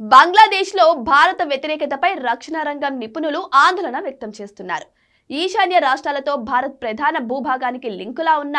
బంగ్లాదేశ్లో భారత వ్యతిరేకతపై రక్షణ రంగం నిపుణులు ఆందోళన వ్యక్తం చేస్తున్నారు. ఈశాన్య రాష్ట్రాలతో భారత్ ప్రధాన భూభాగానికి లింకులా ఉన్న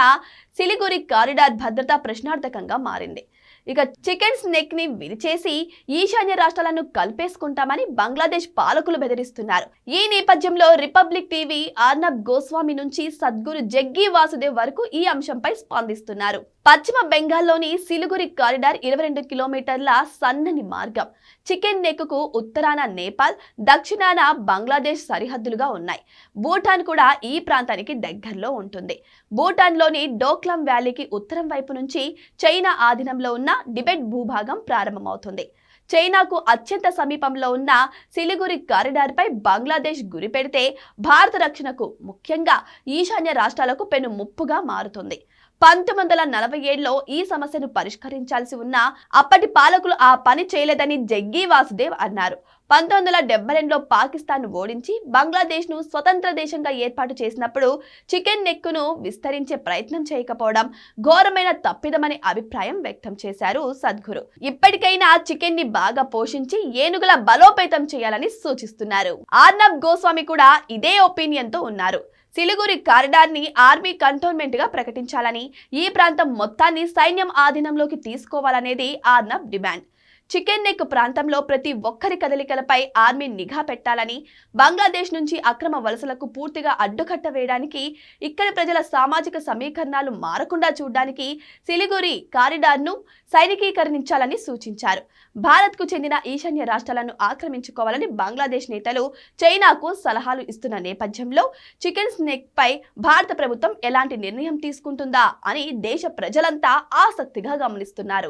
సిలిగురి కారిడార్ భద్రత ప్రశ్నార్థకంగా మారింది. ఇక చికెన్ నెక్ని విరిచేసి ఈశాన్య రాష్ట్రాలను కలిపేసుకుంటామని బంగ్లాదేశ్ పాలకులు బెదిరిస్తున్నారు. ఈ నేపథ్యంలో రిపబ్లిక్ టీవీ ఆర్నబ్ గోస్వామి నుంచి సద్గురు జగ్గి వాసుదేవ్ వరకు ఈ అంశంపై స్పందిస్తున్నారు. పశ్చిమ బెంగాల్లోని సిలిగురి కారిడార్ ఇరవై రెండు కిలోమీటర్ల సన్నని మార్గం. చికెన్ నెక్కు ఉత్తరాన నేపాల్ దక్షిణాన బంగ్లాదేశ్ సరిహద్దులుగా ఉన్నాయి. భూటాన్ కూడా ఈ ప్రాంతానికి దగ్గరలో ఉంటుంది. భూటాన్లోని డోక్ డోక్లాం వ్యాలీకి ఉత్తరం వైపు నుంచి చైనా ఆధీనంలో ఉన్న టిబెట్ భూభాగం ప్రారంభమవుతుంది. చైనాకు అత్యంత సమీపంలో ఉన్న సిలిగురి కారిడార్పై బంగ్లాదేశ్ గురి పెడితే భారత రక్షణకు ముఖ్యంగా ఈశాన్య రాష్ట్రాలకు పెను ముప్పుగా మారుతుంది. పంతొమ్మిది వందల నలభై ఏడులో ఈ సమస్యను పరిష్కరించాల్సి ఉన్న అప్పటి పాలకులు ఆ పని చేయలేదని జగ్గి వాసుదేవ్ అన్నారు. పంతొమ్మిది వందల డెబ్బై రెండులో పాకిస్తాన్ ఓడించి బంగ్లాదేశ్ను స్వతంత్ర దేశంగా ఏర్పాటు చేసినప్పుడు చికెన్ నెక్కును విస్తరించే ప్రయత్నం చేయకపోవడం ఘోరమైన తప్పిదమనే అభిప్రాయం వ్యక్తం చేశారు సద్గురు. ఇప్పటికైనా చికెన్ని బాగా పోషించి ఏనుగుల బలోపేతం చేయాలని సూచిస్తున్నారు. ఆర్నబ్ గోస్వామి కూడా ఇదే ఒపీనియన్తో ఉన్నారు. సిలిగురి కారిడార్ని ఆర్మీ కంటోన్మెంట్గా ప్రకటించాలని ఈ ప్రాంతం మొత్తాన్ని సైన్యం ఆధీనంలోకి తీసుకోవాలనేది ఆర్నబ్ డిమాండ్. చికెన్ నెక్ ప్రాంతంలో ప్రతి ఒక్కరి కదలికలపై ఆర్మీ నిఘా పెట్టాలని బంగ్లాదేశ్ నుంచి అక్రమ వలసలకు పూర్తిగా అడ్డుకట్ట వేయడానికి ఇక్కడి ప్రజల సామాజిక సమీకరణాలు మారకుండా చూడడానికి సిలిగురి కారిడార్ను సైనికీకరించాలని సూచించారు. భారత్కు చెందిన ఈశాన్య రాష్ట్రాలను ఆక్రమించుకోవాలని బంగ్లాదేశ్ నేతలు చైనాకు సలహాలు ఇస్తున్న నేపథ్యంలో చికెన్ స్నేక్ పై భారత ప్రభుత్వం ఎలాంటి నిర్ణయం తీసుకుంటుందా అని దేశ ప్రజలంతా ఆసక్తిగా గమనిస్తున్నారు.